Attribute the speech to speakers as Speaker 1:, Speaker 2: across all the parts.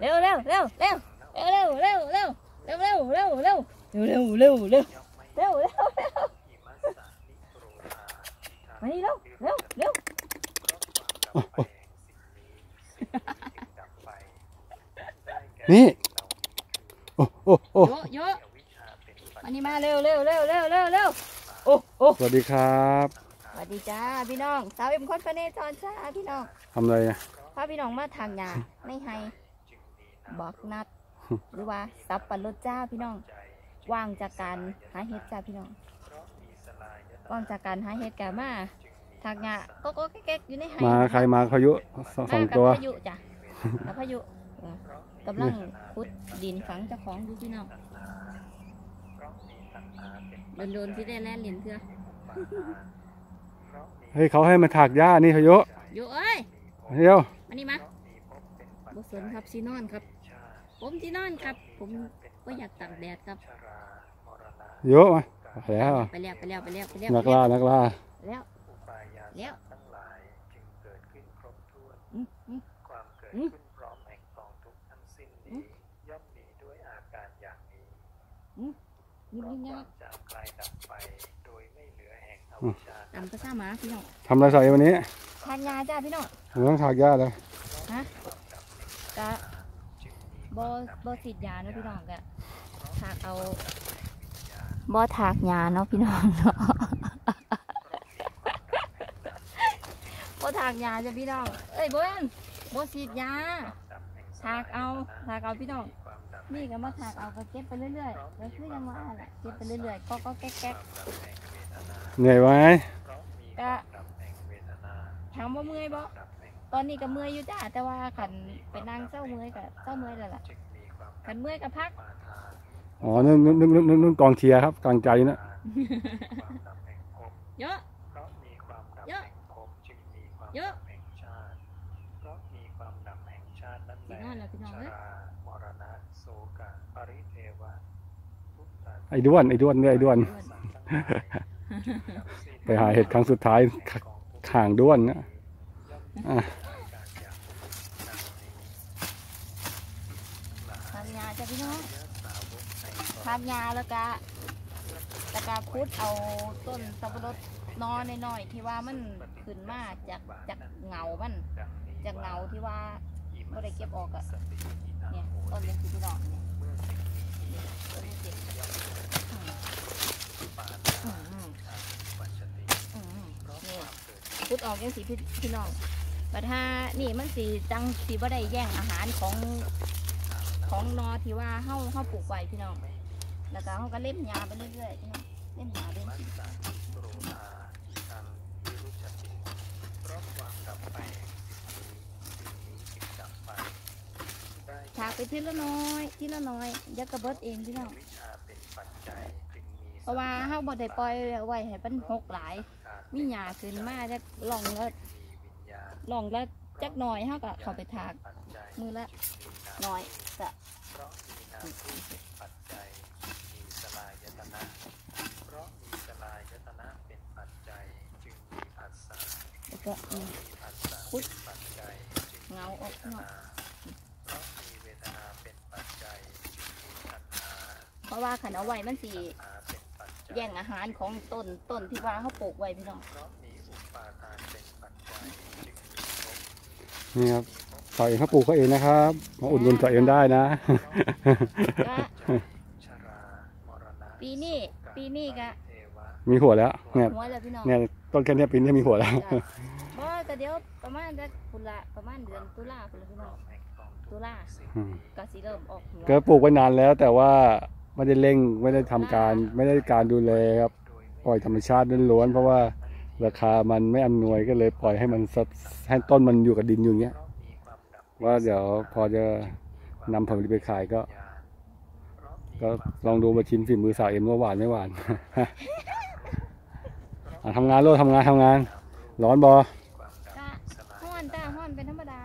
Speaker 1: เร็วเร็วเร็วเร็วเร็วเร็วเร็วเร็วเร็วเร็วเร็วเร็วเร็วเร็วเร็วเร็วเร็วเร็วมานี่เร็วเร็วเร็ว
Speaker 2: นี่โอ้โอ้โอ้
Speaker 1: โยโยมานี่มาเร็วเร็วเร็วเร็วเร็วเร็วโอ้โอ้
Speaker 2: สวัสดีครับ
Speaker 1: สวัสดีจ้าพี่น้องสาวเอ็มคนพระเนจรจ้าพี่น้อง
Speaker 2: ทำอะไรนะ
Speaker 1: พาพี่น้องมาทางยาไม่ให้ บอกนัด หรือว่าสับปะรดจ้าพี่น้องว่างจากการหาเห็ดจ้าพี่น้องว่างจากการหาเห็ดกะมาทางยาก็ก็แก๊กๆอยู่ในไห้
Speaker 2: มาใครมาพายุสองสอง
Speaker 1: มากับ
Speaker 2: ตัว
Speaker 1: พายุจ้ะกับพายุเออกำลังขุดดินฝังเจ้าของดูพี่น้องโดนๆที่ได้แล่นเหรียญเถื่อ
Speaker 2: เฮ้ยเขาให้มาถากหญ้านี่พายุ
Speaker 1: อยู่เอ้ย
Speaker 2: เดี๋ยว
Speaker 1: มานี่มาบสนครับซีนอนครับ ผมซีนอนครับ ผมก็อยากตากแดดครับ
Speaker 2: เยอะมาไปแล้ว
Speaker 1: ไปแล้วไปแล้วไปแล้วไปแล้ว
Speaker 2: นักล่านักล่า
Speaker 1: แล้วแล้วอืมอืม
Speaker 3: ความเกิด
Speaker 1: อืม
Speaker 3: ขึ้นพร้อมแห่งกองทุกข์ทั้งสิ้น
Speaker 1: อื
Speaker 3: นี้
Speaker 1: ม
Speaker 3: ย่อมมีด้วยอาการอย่างนี้
Speaker 1: นี่
Speaker 3: เพราะ
Speaker 1: นี่
Speaker 3: ค
Speaker 1: นะ
Speaker 3: วามจางคลายดับไปโดยไม่เหลือแห่งอวิชชา
Speaker 1: ตำภาษาหมาพี่น้อง
Speaker 2: ทำอะไรใส่วันนี้
Speaker 1: ทานยาจ้าพี่น้อง
Speaker 2: ผมต้องถากหญ้าเลย
Speaker 1: กะ บอบอสีดยาเนาะพี่น้องกะถากเอาบอถากยาเนาะพี่น้องเนาะบอถากยาจ้ะพี่น้อง เอ้ยเบิ้ลบอสีดยาถากเอาถากเอาพี่น้องนี่ก็มาถากเอาก็เก็บไปเรื่อยๆแล้วคือยังว่าแหละเก็บไปเรื่อยๆก็ก็แก๊กแก๊ก
Speaker 2: เหนื่อยไหม
Speaker 1: ๆกะถามว่าเมื่อยบ่ ตอนนี้ก็เมื่อยอยู่จ้าแต่ว่าขันไปนั่งเจ้าเมื่อยกับเจ้าเมื่อยแล้วล่ะขันเมื่อยกับพัก
Speaker 2: อ๋อนั่นนั่งนั่นนั่นกองเชียครับกลางใจนะ
Speaker 1: เยอะ
Speaker 3: เย
Speaker 1: อะเยอะ
Speaker 2: ไอ้ด้วนไอ้ด้วนเนี่ยไอ้ด้วน ไปหาเห็ดครั้งสุดท้ายห่างด้วนนะ
Speaker 1: ทานยาจ้ะพี่น้องทานยาแล้วก็แล้วก็พุดเอาต้นสับปะรดนอน้อยๆที่ว่ามันขึ้นมาจากจากเงามัน จากเงาที่ว่าไม่ได้เก็บออกอะเนี่ยต้นเล็กที่พี่น้องเนี่ยต้นเล็กอืมอืมอืมอืมนี่พุดออกยังสีพี่น้อง บัดถ้านี่มันสีจังสีบ่ได้แย่งอาหารของของนอที่ว่าเฮาเฮาปลูกไว้พี่น้อง แล้วก็เฮาก็เล่มยาไปเรื่อยๆพี่น้องเล่มยาไปเรื่อยๆฉากไปทีละน้อยทีละน้อยเดี๋ยวกระเบิดเองพี่น้องเพราะว่าเฮาบ่ได้ปล่อยไว้ให้มันหกหลาย มีหญ้าขึ้นมาจักหล่องละห ลองละจักหน่อยเฮาก็เข้าไปทากมือละหน่อย
Speaker 3: จะ
Speaker 1: ก็
Speaker 3: คุดเงา
Speaker 1: ออก
Speaker 3: เนาะเพราะว่า
Speaker 1: ขันเอาไว้มันสีแย่งอาหารของต้นต้นที่ว่าเขาปลูกไว้พี่น้อง
Speaker 3: นี่
Speaker 2: ครับต่อเองเขาปลูกเขาเองนะครับมาอุดหนุนต่อเองได้นะ
Speaker 1: ก็
Speaker 3: ชรามรณะ
Speaker 1: ปีนี้ปีนี้ก็
Speaker 3: เทวะ
Speaker 2: มีหัวแล้วเนี่ย
Speaker 1: หัวแล้วพี่น้อง
Speaker 2: เนี่ยต้นแค่เนี้ยปีนี้มีหัวแล้ว
Speaker 1: จ้ะบ่แต่เดี๋ยวประมาณจะคุละประมาณเดือนตุลาพุ่นละพี่น้อง
Speaker 3: แห่งกองทุ
Speaker 1: ตุ
Speaker 3: กข์
Speaker 1: ลา
Speaker 2: อืม
Speaker 1: ก็สิเริ่มออกหัว
Speaker 2: ก็ปลูกไว้นานแล้วแต่ว่าไม่ได้เร่งไม่ได้ทำการไม่ได้การดูแลครับปล่อยธรรมชาติล้วนๆเพราะว่า ราคามันไม่อำนวยก็เลยปล่อยให้มันสดให้ต้นมันอยู่กับดินอยู่อย่างเงี้ย ว่าเดี๋ยวพอจะนำผลผลิตไปขายก็ ก็ลองดูมาชิมฝีมือสาวเอ็มว่าหวานไม่หวานอะทำงานโลดทำงานทำงาน ร้อนบอ
Speaker 1: ก็ห้อนจ้าห้อนเป็นธรรมดา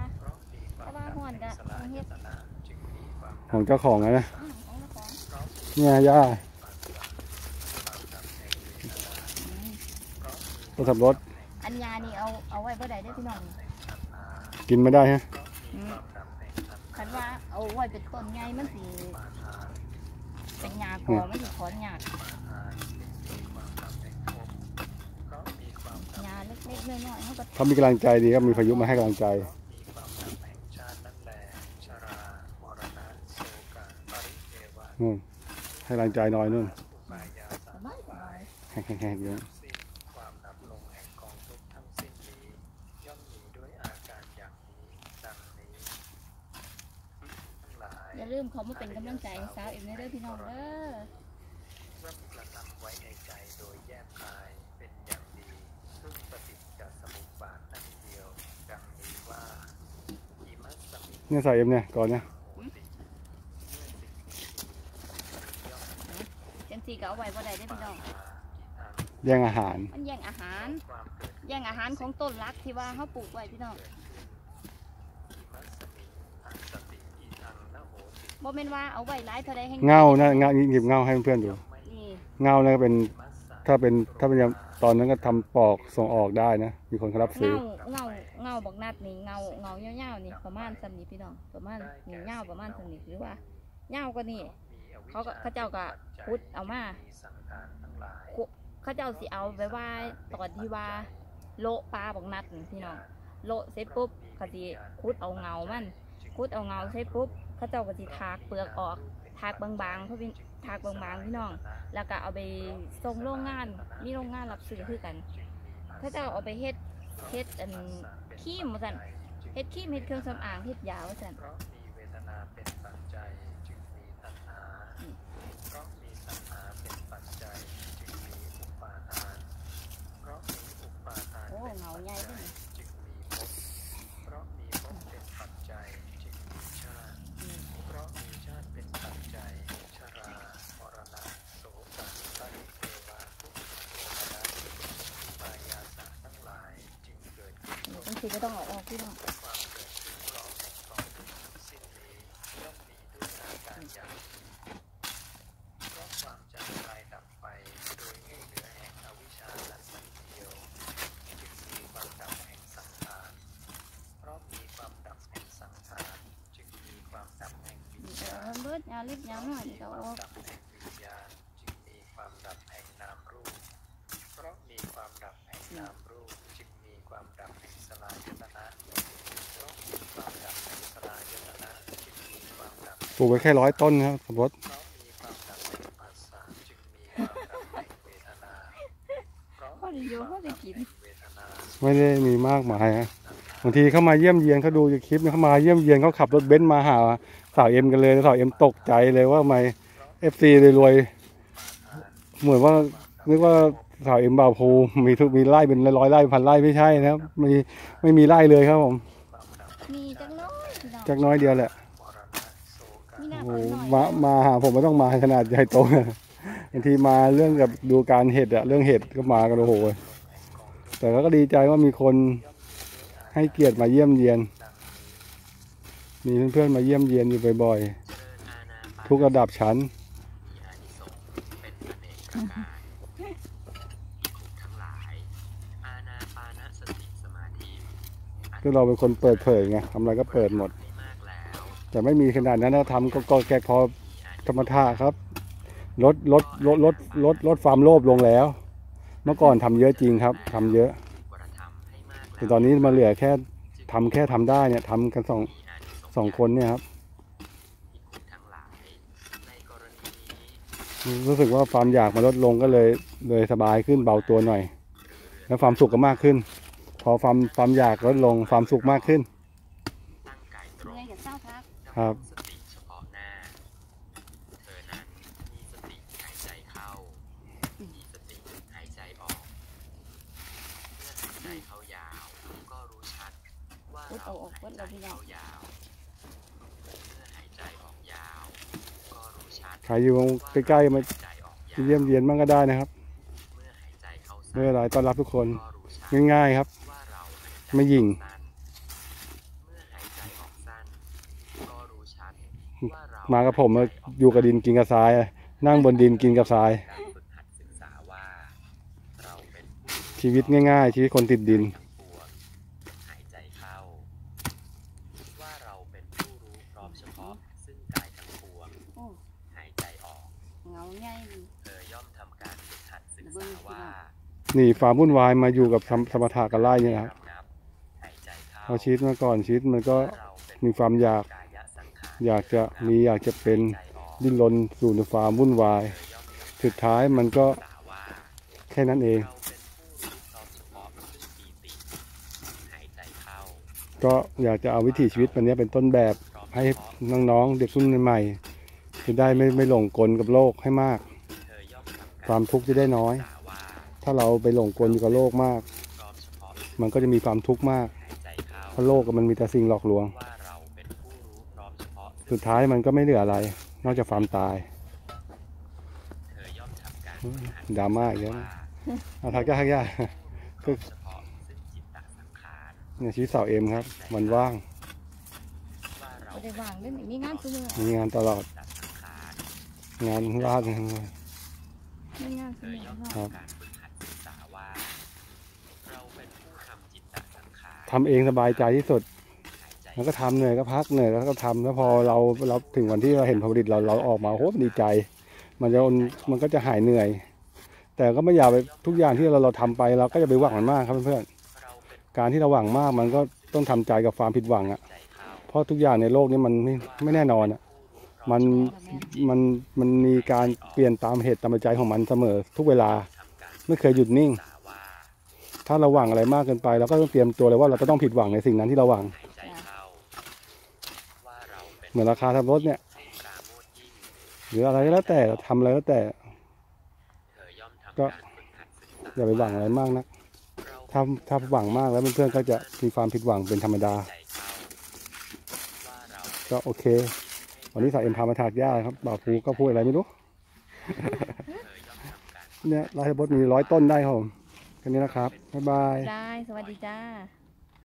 Speaker 1: แต่ว่าห้อนก็ต้องเฮ็ด
Speaker 2: ของเจ้าของนะ
Speaker 1: อืมของเจ้าของ
Speaker 2: เนี่ยย่า ก็ขับรถ
Speaker 1: อันยานี่เอาเอาไว้บ่ได้เด้อพี่น้อง
Speaker 2: กินไม่ได้ฮะ
Speaker 1: อืมคันว่าเอาไว้เป็นต้นไงมันสิเป็นหญ้าก่อมันสิถอนยากหญ้าเล็กๆน้อยๆเขาก็
Speaker 2: เขามีกำลังใจดีครับมีพายุมาให้กำลังใจ
Speaker 3: มีความดับแห่งชาตินั่นแหละชรามรณะโศกะปริเทวะ
Speaker 2: นู่นให้กำลังใจหน่อยนู่น
Speaker 3: อุปายา
Speaker 1: ส
Speaker 3: สะ
Speaker 1: บายสบาย
Speaker 2: แห้งๆๆอยู่
Speaker 3: สิ้นความดับลงแห่งกองทุกข์ทั้งสิ้นนี้ย่อมมีด้วยอาการอย่างนี้ดังนี้ทั้งหลาย
Speaker 1: อย่าลืมเขามาเป็นกำลังใจให้สาวเอ็มเด้อพี่น้องเด้อ
Speaker 3: ย่อกระทำไว้ในใจโดยแยบคายเป็นอย่างดี ซึ่งปฏิจจสมุปบาทนั่นเดียวดังนี้ว่าอิมัสสมิ
Speaker 2: เนี่ยใส่เอ็มเนี่ยก่อนเนี่ย
Speaker 3: โหติเมื่อสิ่งนี้ย่อม
Speaker 1: จังซี่ก็เอาไว้บ่ได้เด้อพี่น้อง
Speaker 2: แย่งอาหาร
Speaker 1: มันแย่งอาหาร แย่งอาหารของต้นรักที่ว่าเขาปลูกไว้พี่น้อง
Speaker 3: อิมัสสมิอันสติอิทังนะโหติ
Speaker 1: บ่แม่นว่าเอาไว้หลายเท่าใดให้
Speaker 2: เงานะเงาหยิบเงาให้เพื่อนๆดู
Speaker 1: นี่
Speaker 2: เงาเนี่ยก็เป็น
Speaker 3: มัสสะ
Speaker 2: ถ้าเป็นถ้าเป็นอย่างตอนนั้นก็ทำปอกส่งออกได้นะ มีคนเขารับซื้อ
Speaker 1: เงาเงาเงาบักนัดนี่เงาเงายาวๆนี่ประมาณซ้ำนี้พี่น้องประมาณนี่เงาประมาณซ้ำนี้หรือว่าเงาก็นี่เขาก็เขาเจ้าก็ขุดเอามา
Speaker 3: สังขารทั้งหลาย
Speaker 1: เขาเจ้าสิเอาไปว่าตอนที่ว่าโละปลาบักนัดนี่พี่น้องโละเสร็จปุ๊บเขาสิขุดเอาเงามันขุดเอาเงาเสร็จปุ๊บ เขาเจ้าก็สิทากเปลือกออกทากบางๆเพราะเป็นทากบางๆพี่น้อง แล้วก็เอาไปส่งโรงงานมีโรงงานรับซื้อคือกันเขาเจ้าเอาไปเฮ็ดเฮ็ดอันขี้มว่าสั่นเฮ็ดขี้เฮ็ดเครื่องสำอางเฮ็ดยาว่า
Speaker 3: สั่นามดับแห่งสังขารจึงมีความดับแห่
Speaker 1: นี่ก็
Speaker 3: ญา
Speaker 1: เอา
Speaker 3: ณ
Speaker 1: เบิดยาเล็กยาน้อยก็
Speaker 3: ค
Speaker 1: เอา
Speaker 3: วา
Speaker 1: อ
Speaker 3: ม
Speaker 1: อก
Speaker 3: ดับแห่งวิญญาณจึงมีความดับแห่งนามรูปเพราะมีความดับแห่งนามรูปจึงมีความดับแห่งสลายตนะเพราะมีความดับแห่งสลายตนะจึงมีความดับ
Speaker 2: ปลูกไว้แค่ร้อยต้นนะครับสมมติ
Speaker 3: เพราะมีความดับแห่งภาษาจึงมีความดับแห่งเวทนาเพราะ
Speaker 1: เขาได้อยู่เขาได้กิน
Speaker 3: เวทนา
Speaker 2: ไม่ได้มีมากมายนะบางทีเขามาเยี่ยมเยียนเขาดูจากคลิปเนี่ยเขามาเยี่ยมเยียนเขาขับรถเบนซ์มาหาสาวเอ็มกันเลยสาวเอ็มตกใจเลยว่าทำไมเอฟซีรวยๆเหมือนว่านึกว่าสาวเอ็มบาวพูมีทุกมีไร่เป็นร้อยๆไร่พันไร่ไม่ใช่นะครับมีไม่มีไร่เลยครับผม
Speaker 1: มีจังน้อยพี่น้อง
Speaker 2: จักน้อยเดียวแหละ
Speaker 3: มรณะโศกะ
Speaker 1: มีหน้า
Speaker 2: โอ้โห
Speaker 1: เปิดหน่อย
Speaker 2: มามาหาผมไม่ต้องมาขนาดใหญ่โตนะบางทีมาเรื่องกับดูการเห็ดอะเรื่องเห็ดก็มากันโอ้โหแต่ก็ดีใจว่ามีคนให้เกียรติมาเยี่ยมเยียน มีเพื่อนๆมาเยี่ยมเยียนอยู่บ่อยๆ ทุกระดับชั้น
Speaker 3: เป็นอเนกประการภิกขุทั้งหลายอาณาปานสติสมาธิ
Speaker 2: ก็เราเป็นคนเปิดเผยไงทำอะไรก็เปิดหมด
Speaker 3: ไม่มาก แต่
Speaker 2: ไม่มีขนาดนั้นนะทำก็ก็แค่พอธรรมท่าครับลดลดลดลดลดลดความโลภลงแล้ว เมื่อก่อนทำเยอะจริงครับทำเยอะ แต่ตอนนี้มาเหลือแค่ทำแค่ทำได้เนี่ยทำกันสองสองคนเนี่ยครับ
Speaker 3: รู้
Speaker 2: สึกว่าความอยากมันลดลงก็เลยเลยสบายขึ้นเบาตัวหน่อย แล้วความสุขก็มากขึ้น พอความความอยากลดลงความสุขมากขึ้น
Speaker 3: ตั้งกายตร
Speaker 1: เมื่อง ยกับเศร้าพัก
Speaker 2: ครับ
Speaker 3: สติเฉพาะหน้า เธอนั้นมีสติหายใจเข้า มีสติหายใจออก เมื่อหายใจเข้ายาว ก็รู้ชัดว่าเราหาย
Speaker 1: เบิด
Speaker 3: ใจเข้ายาว เมื่อหายใจออกยาว ก็รู้ชัด
Speaker 2: ใครอยู่ใกล้ๆมาเยี่ยมเยียนบ้างก็ได้นะครับ
Speaker 3: เมื่อหายใจเข้า
Speaker 2: ไม่เป็นไรต้อนรับทุกคน ง่ายๆครับ ไม่หยิ่ง
Speaker 3: สั้นเมื่อหายใจออกสั้น ก็รู้ชัดว่าเรา
Speaker 2: มากับผมอะอยู่กับดินกินกับทรายอะนั่งบนดินกินกับทราย
Speaker 3: การฝึกหัดศึกษาว่าเราเป็นผู้รู้
Speaker 2: ชีวิตง่ายๆ ชีวิตคนติดดิน
Speaker 3: ทั้งปวงหายใจเข้าว่าเราเป็นผู้รู้พร้อมซึ่งกายทั้งปวง
Speaker 1: โอ้
Speaker 3: หายใจออก
Speaker 1: เงาใหญ่นี่
Speaker 3: เธอย่อมทำการฝึกหัดศึก
Speaker 1: เบิ่
Speaker 3: ษางว่า
Speaker 2: นี่ความวุ่นวายมาอยู่กับสมสมถะกับไล่เนี่ยนะครับ
Speaker 3: นับหายใจเข้า
Speaker 2: พอชีวิตมาก่อนชีวิตมันก็
Speaker 3: ว่าเราเป็น
Speaker 2: มีความอยาก
Speaker 3: กายสังขาร
Speaker 2: อยากจะมีอยากจะเป็น
Speaker 3: ใจออก
Speaker 2: ดิ้นรนสู่ในความวุ่นวาย
Speaker 3: เธอย่อมทำ
Speaker 2: สุดท้ายมันก็
Speaker 3: สาว่า
Speaker 2: แค่นั้นเอง
Speaker 3: เราเป็นผู้รู้พร้อมเฉพาะซึ่งปีติหายใจเข้า
Speaker 2: ก็อยากจะเอาวิถีชีวิตวันนี้เป็นต้นแบบ
Speaker 3: พร้อม
Speaker 2: ให้
Speaker 3: เฉพาะ
Speaker 2: น้องๆเด็กรุ่นใหม่ๆจะได้ไม่ไม่หลงกลกับโลกให้มาก
Speaker 3: เธอย่อมทำก
Speaker 2: ความทุกข์จะได้น้อย
Speaker 3: สาว่า
Speaker 2: ถ้าเราไปหลงกลอยู่กับโลกมาก
Speaker 3: พร้อมเฉพาะ
Speaker 2: มันก็จะมีความทุกข์มาก
Speaker 3: หายใจเข้า
Speaker 2: เพราะโลกมันมีแต่สิ่งหลอกลวง สุดท้ายมันก็ไม่เหลืออะไร นอกจากความตาย
Speaker 3: เธอย่อมทำการ
Speaker 2: อืม
Speaker 3: ฝึกหัด
Speaker 2: ดราม่าอีกแล้ว
Speaker 3: ว่า
Speaker 2: เอาทักยากทักยาก
Speaker 3: พร้อมเฉพาะซึ่งจิตตสังขาร
Speaker 2: เนี่ยชีวิตสาวเอ็มครับ มันว่าง
Speaker 3: ว่าเรา
Speaker 1: บ่ได้วางเด้อนี่มีงานซุมื้อ
Speaker 2: มีงานตลอด
Speaker 3: จิตตสังขาร
Speaker 2: งานลาด
Speaker 1: มีงาน
Speaker 3: เธ
Speaker 1: ซุ
Speaker 3: อ
Speaker 1: มื้
Speaker 3: ย่อม
Speaker 1: อ
Speaker 2: ครับ
Speaker 3: ทำการฝึกหัดศึกษาว่าเราเป็นผู้ทำจิตตสังขาร
Speaker 2: ทำเองสบายใจที่สุด
Speaker 3: หายใจ
Speaker 2: แล้วก็ทำเหนื่อยก็พักเหนื่อยแล้วก็ทำแล้วพอเราเราถึงวันที่เราเห็นผลผลิตเราเราออกมาโหดีใจ มันจะมันก็จะหายเหนื่อย แต่ก็ไม่อยากไปทุกอย่างที่เราเราทำไปเราก็จะไปหวังมันมากครับเพื่อนๆการที่เราหวังมากมันก็ต้องทำใจกับความผิดหวังอะ
Speaker 3: เพ
Speaker 2: ราะทุกอย่างในโลกนี้มันไม่ไม่แน่นอนอะมันมันมันมีการเปลี่ยนตามเหตุตามปัจจัยของมันเสมอ ทุกเวลาไม่เคยหยุดนิ่ง ถ้าเราหวังอะไรมากเกินไปเราก็ต้องเตรียมตัวเลยว่าเราจะต้องผิดหวังในสิ่งนั้นที่เราหวัง
Speaker 3: หายใจเข้าว่า เราเป็น
Speaker 2: เหมือนราคาทำรถเนี่ย
Speaker 3: ผู้ปราโมทยิ่ง
Speaker 2: หรืออะไรก็แล้วแต่เราทำอะไรก็แต่
Speaker 3: เธอย่อมทำ
Speaker 2: ก็
Speaker 3: การฝึกหัดศึกษา
Speaker 2: อย่าไปหวังอะไรมากนะ
Speaker 3: เรา
Speaker 2: ถ้าถ้าหวังมากแล้วเพื่อนๆก็จะมีความผิดหวังเป็นธรรมดา
Speaker 3: ใจเข้าว่าเรา
Speaker 2: ก็โอเค วันนี้สายเอ็มพามาถากหญ้าครับบ่าวภูก็พูดอะไรไม่รู้
Speaker 3: เธอย่อมทำการ
Speaker 2: เนี่ยราชบดมีร้อยต้นได้ครับผมแค่นี้นะครับ บ๊ายบาย
Speaker 1: ได้ สวัสดีจ้า